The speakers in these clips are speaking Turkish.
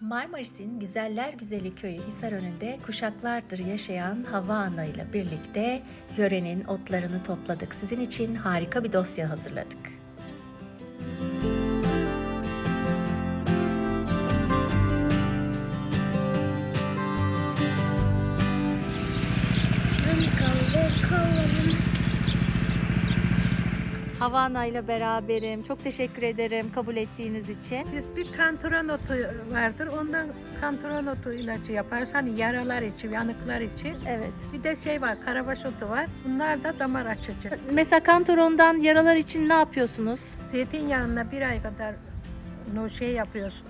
Marmaris'in güzeller güzeli köyü Hisarönü'nde kuşaklardır yaşayan Hava Ana ile birlikte yörenin otlarını topladık. Sizin için harika bir dosya hazırladık. Hava Ana ile beraberim. Çok teşekkür ederim kabul ettiğiniz için. Biz bir kantaron otu vardır. Ondan kantaron otu ilacı yaparız. Hani yaralar için, yanıklar için. Evet. Bir de şey var, karabaş otu var. Bunlar da damar açıcı. Mesela kantorondan yaralar için ne yapıyorsunuz? Zeytinyağına bir ay kadar no şey yapıyoruz.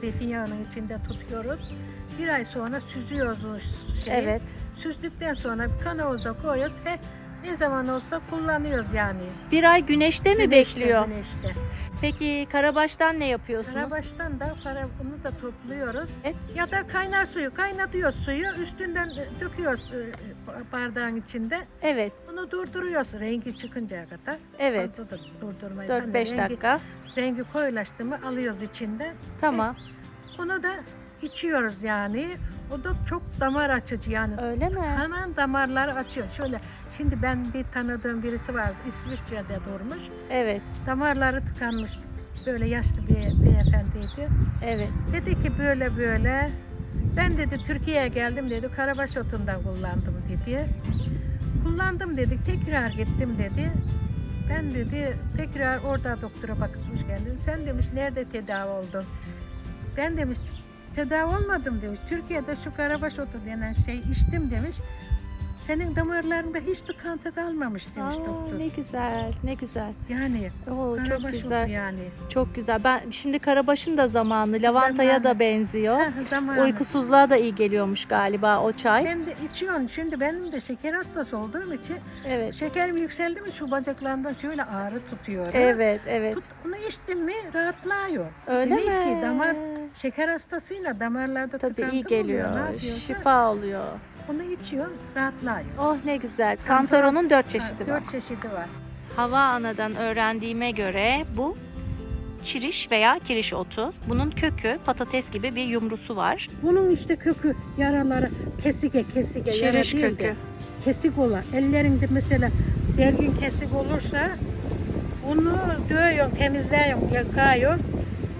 Zeytinyağının içinde tutuyoruz. Bir ay sonra süzüyoruz o şeyi. Evet. Süzdükten sonra kanoza koyuyoruz. He, ne zaman olsa kullanıyoruz yani. Bir ay güneşte mi Güneşte, bekliyor? Güneşte. Peki karabaştan ne yapıyorsunuz? Karabaştan da para bunu da topluyoruz. Evet. Ya da kaynar suyu kaynatıyoruz suyu üstünden e, döküyoruz e, bardağın içinde. Evet, Bunu durduruyoruz rengi çıkıncaya kadar. evet. Fazla da durdurmayız. Hani 4-5 rengi- dakika. Rengi koyulaştı mı alıyoruz içinden. Tamam. Onu da içiyoruz yani. O da çok damar açıcı yani. Öyle mi? Kanan damarları açıyor. Şöyle şimdi ben bir tanıdığım birisi vardı İsviçre'de durmuş. Evet, Damarları tıkanmış. Böyle yaşlı bir beyefendiydi. evet. Dedi ki böyle böyle. Ben dedi Türkiye'ye geldim dedi. Karabaş otundan kullandım dedi. Kullandım dedi. Tekrar gittim dedi. Ben dedi tekrar orada doktora bakmış kendim. Sen demiş nerede tedavi oldun? Ben demiş tedavi olmadım demiş. Türkiye'de şu karabaş otu denen şey içtim demiş. Senin damarlarında hiç tıkantı kalmamış demiş Aa, doktor. ne güzel, ne güzel. Yani Oo, çok güzel. yani. Çok güzel. Ben şimdi karabaşın da zamanı, lavantaya Zamanı. da benziyor. Ha, zamanı. Uykusuzluğa da iyi geliyormuş galiba o çay. Ben de içiyorum. Şimdi benim de şeker hastası olduğum için Evet. şekerim yükseldi mi şu bacaklarımdan şöyle ağrı tutuyor. Evet, evet. Tut, onu içtim mi rahatlıyor. Öyle Demek mi? ki damar şeker hastasıyla damarlarda Tabii iyi oluyor. Geliyor. yapıyorsa Şifa oluyor. Onu içiyorum rahatlıyor. Oh ne güzel. Kantaronun dört çeşidi var. Dört çeşidi var. Hava anadan öğrendiğime göre bu çiriş veya kiriş otu. Bunun kökü patates gibi bir yumrusu var. Bunun işte kökü yaraları kesike kesike yara Çiriş değil de kökü. kesik olan. Ellerinde mesela dergin kesik olursa bunu dövüyorum, temizliyorum, yıkıyorum.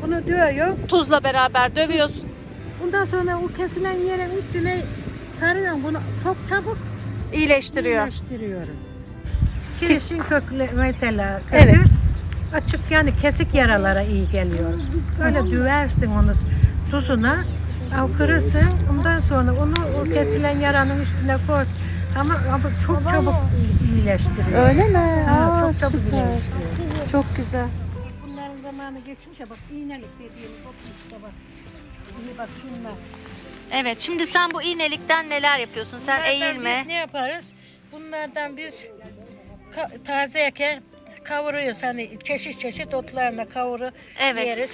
Bunu dövüyorum. Tuzla beraber dövüyorsun. Bundan sonra o kesilen yerin üstüne sarıyorum. Bunu çok çabuk iyileştiriyor. iyileştiriyorum. Kirişin kökü mesela kökü Evet. açık yani kesik yaralara iyi geliyor. Böyle düversin onu tuzuna, kırırsın. Ondan sonra onu o kesilen yaranın üstüne koy. Ama, ama çok çabuk iyi- iyileştiriyor. Öyle mi? Ha, Aa, çok çabuk süper. iyileştiriyor. Çok güzel. Bunların zamanı geçmiş ya bak iğnelik dediğimiz bak işte bak. İyi bak şunlar. Evet şimdi sen bu iğnelikten neler yapıyorsun? Sen Bunlardan eğilme. Biz ne yaparız? Bunlardan biz ka- tazeyken kavuruyoruz. Hani çeşit çeşit otlarla kavuru Evet. yeriz.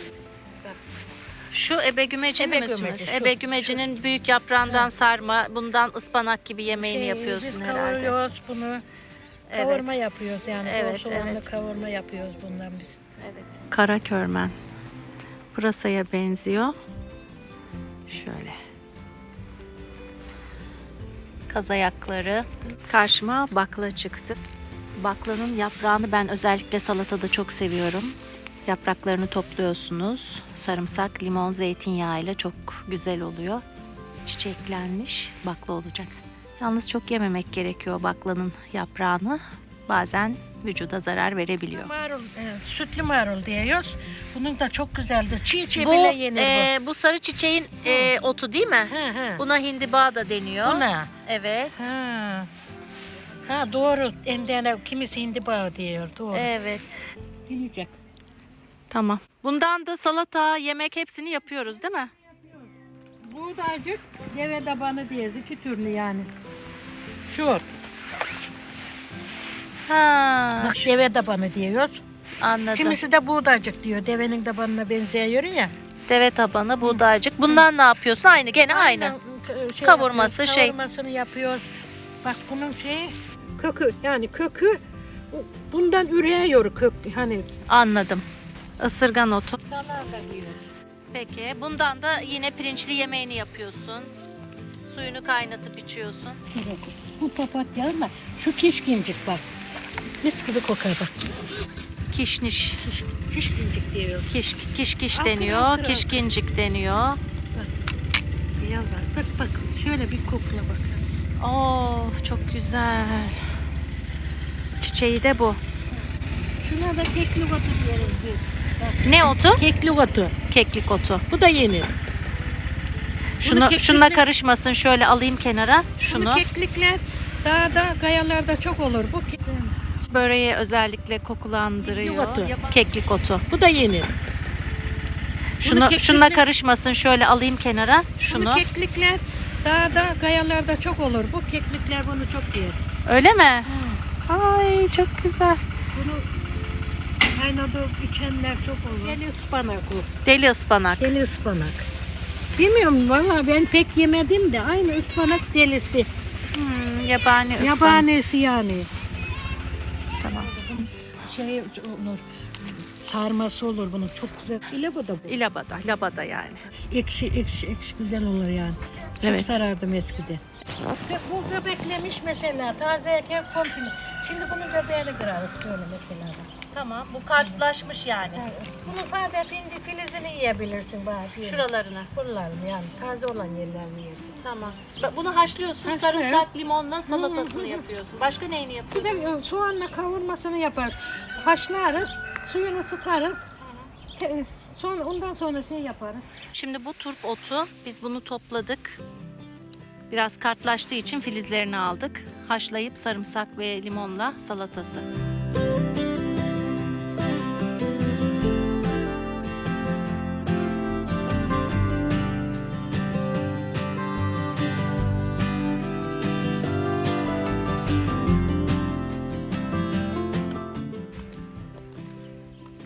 Şu ebe gümecini Ebe mi gümeci, sürüyorsun? şu, büyük yaprağından sarma, bundan ıspanak gibi yemeğini Şey, yapıyorsun biz herhalde. kavuruyoruz bunu. Evet. Kavurma yapıyoruz yani. Evet, soğanlı evet. kavurma yapıyoruz bundan biz. Evet. Kara körmen. Pırasaya benziyor. Şöyle. Kaz ayakları. Karşıma bakla çıktı. Baklanın yaprağını ben özellikle salatada çok seviyorum. Yapraklarını topluyorsunuz. Sarımsak, limon, zeytinyağı ile çok güzel oluyor. Çiçeklenmiş bakla olacak. Yalnız çok yememek gerekiyor baklanın yaprağını. Bazen vücuda zarar verebiliyor. Marul, e, sütlü marul diyoruz. Bunun da çok güzeldir. Çiğ çiğ Bu, bile yenir e, bu sarı çiçeğin e, otu değil mi? bu. Hı hı. Buna hindiba da deniyor. Buna. Evet. Ha. Ha doğru. Endene kimisi hindi bağı diyor. Doğru. Evet. Yiyecek. Tamam. Bundan da salata, yemek hepsini yapıyoruz değil mi? Buğdaycık, deve tabanı diyoruz. iki türlü yani. Şu. Ha, Bak deve tabanı diyoruz. Anladım. Kimisi de buğdaycık diyor. Devenin tabanına benziyor ya. Deve tabanı, buğdaycık. Bundan ne yapıyorsun? Aynı, gene aynı. Şey Kavurması, yapıyoruz, şey. Kavurmasını yapıyoruz. Bak bunun şeyi kökü yani kökü bundan ürüyor kök hani Anladım. Isırgan otu. Peki. Bundan da yine pirinçli yemeğini yapıyorsun. Suyunu kaynatıp içiyorsun. Bu papatya ama şu kişkincik bak. Mis gibi kokar bak. Kişniş. Kiş, kişkincik diyor. Kiş, kiş kiş Altına deniyor. ısır, Kişkincik deniyor. Yal var. Bak bak şöyle bir kokla bak. Of çok güzel. Çiçeği de bu. Şuna da keklik otu diyoruz biz. Ne otu? Keklik otu. Keklik otu. Bu da yeni. Şunu keklikle- şununla karışmasın. Şöyle alayım kenara. Şunu. Bunu keklikler dağda, kayalarda çok olur. Bu ke- Böreği özellikle kokulandırıyor. Keklik otu. Keklik otu. Bu da yeni. Şunu keklikle- şunla karışmasın. Şöyle alayım kenara. Şunu. Bunu keklikler dağda, kayalarda çok olur. Bu keklikler bunu çok yer. Öyle mi? Ay çok güzel. Bunu kaynadı içenler çok olur. Deli ıspanak o. Deli ıspanak. Deli ıspanak. Bilmiyorum valla ben pek yemedim de aynı ıspanak delisi. Hmm, yabani ıspanak. Yabanesi yani. Tamam. Şey olur. Sarması olur bunun çok güzel. İle bu da bu. İlabada, labada yani. Ekşi ekşi ekşi güzel olur yani. Çok Evet. sarardım eskiden. Bu göbeklemiş mesela tazeyken komple. Şimdi bunun göbeğini kırarız böyle mesela. Tamam. Bu kartlaşmış yani. Bunu sade findi filizini yiyebilirsin bari. Şuralarını. Buralarını yani taze olan yerlerini yersin. Tamam. Ba- Bunu haşlıyorsun. Haşlıyorum. Sarımsak, limonla salatasını yapıyorsun. Başka neyini Bir yapıyorsun? de e, soğanla kavurmasını yaparız. Haşlarız, suyunu sıkarız. Te- Sonra ondan sonra şey yaparız. Şimdi bu turp otu biz bunu topladık. Biraz kartlaştığı için filizlerini aldık. Haşlayıp sarımsak ve limonla salatası.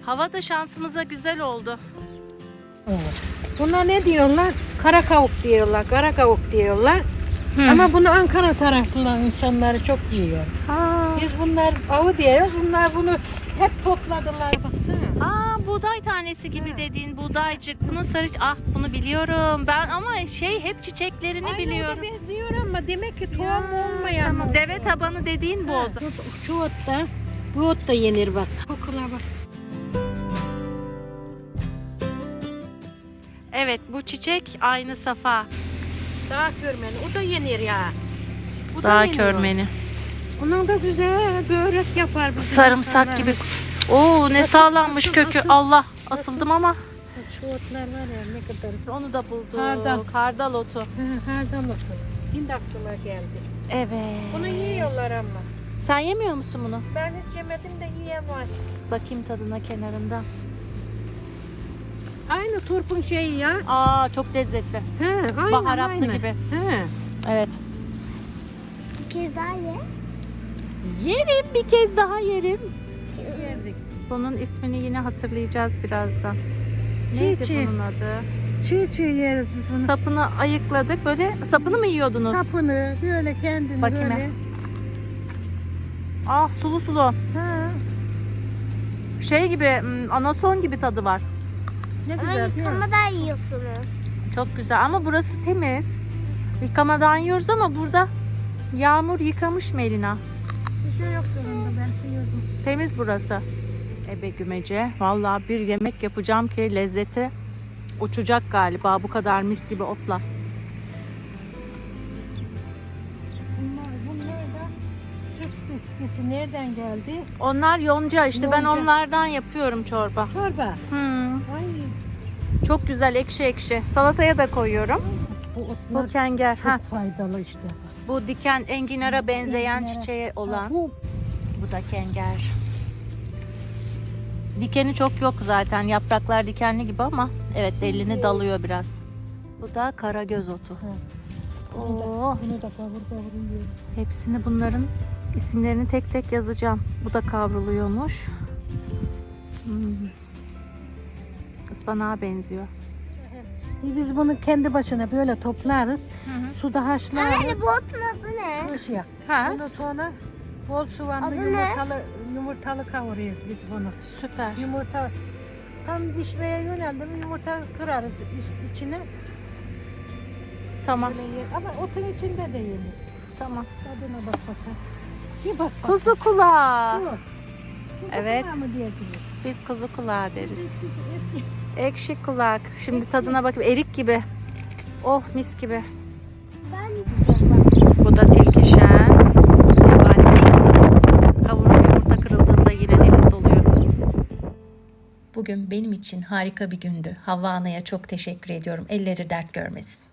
Hava da şansımıza güzel oldu. Buna ne diyorlar? Kara kavuk diyorlar, kara kavuk diyorlar. Ama bunu Ankara tarafından insanları çok yiyor. Aa, Biz bunlar avı diyoruz, bunlar bunu hep topladılar. Baksana. Aa buğday tanesi gibi dediğin buğdaycık. Bunun sarı ah bunu biliyorum. Ben ama şey hep çiçeklerini Aynı biliyorum. o da benziyor ama demek ki tohum Ya, olmayan. tamam. o. Deve tabanı dediğin bu o Ha, zaman. Şu ot da, bu ot da yenir bak. Kokula bak. Evet bu çiçek aynı safa. Dağ körmeni, o da yenir ya. Bu da Dağ yenir o. körmeni. Onun da güzel börek yapar bizim Sarımsak insanlar. gibi. Oo ne Asıl, sağlammış asıl, kökü. asıl. Allah asıldım ama. Bak Şu otlar var ya ne kadar. Onu da bulduk. Hardal. Hardal otu. Ha, Hardal otu. Şimdi aklıma geldi. Evet. Bunu yiyorlar ama. Sen yemiyor musun bunu? Ben hiç yemedim de yiyen var. Bakayım tadına kenarında. Aynı turpun şeyi ya. Aa çok lezzetli. He, aynı, Baharatlı aynı. gibi. He. Evet. Bir kez daha ye. Yerim bir kez daha yerim. Yerdik. Bunun ismini yine hatırlayacağız birazdan. Çiğ Neydi çiğ. bunun adı? Çiğ çiğ yeriz biz bunu. Sapını ayıkladık. Böyle sapını mı yiyordunuz? Sapını böyle kendini Bakayım böyle. Ah sulu sulu. Ha, Şey gibi hmm, anason gibi tadı var. Ne Ama güzel değil mi? yıkamadan yiyorsunuz. Çok güzel ama burası temiz. Yıkamadan yiyoruz ama burada yağmur yıkamış Melina. Bir şey yoktu bunda ben sıyırdım. Temiz burası. Ebe gümece. Vallahi bir yemek yapacağım ki lezzeti uçacak galiba bu kadar mis gibi otla. Bunlar, bunlar da bitkisi nereden geldi? Onlar yonca işte ben Yonca. onlardan yapıyorum çorba. Çorba. Hmm, Ay çok güzel ekşi ekşi. Salataya da koyuyorum. bu Bu otlar kenger. çok Ha, faydalı işte. bu diken enginara benzeyen Enginara. çiçeğe olan. Ha, bu Bu da kenger. Dikeni çok yok zaten. Yapraklar dikenli gibi ama evet delini dalıyor biraz. Bu da karagöz otu. bunu da, Oo, bunu da kavur kavur hepsini bunların isimlerini tek tek yazacağım. Bu da kavruluyormuş. Hmm. Ispanağa benziyor. Biz bunu kendi başına böyle toplarız. Suda haşlarız. Anne bu otun adı ne? Ha, Ondan sonra bol soğanlı Adı ne? yumurtalı, yumurtalı kavuruyoruz biz bunu. süper. Yumurta Tam pişmeye yöneldi mi yumurta kırarız iç- içine. Tamam. Böyle yer. Ama otun içinde de yenir. Tamam. Tadına bak bakalım. Bir bak bak. Kuzu kulağı. Bu. Evet. kulağı mı diyorsunuz? Biz kuzu kulağı deriz. Ekşi kulak. Şimdi tadına bakayım. Erik gibi. Oh mis gibi. Ben Bu da tilkişen. Yabani kuşlarımız. Kavurup yumurta kırıldığında yine nefis oluyor. Bugün benim için harika bir gündü. Havva Ana'ya çok teşekkür ediyorum. Elleri dert görmesin.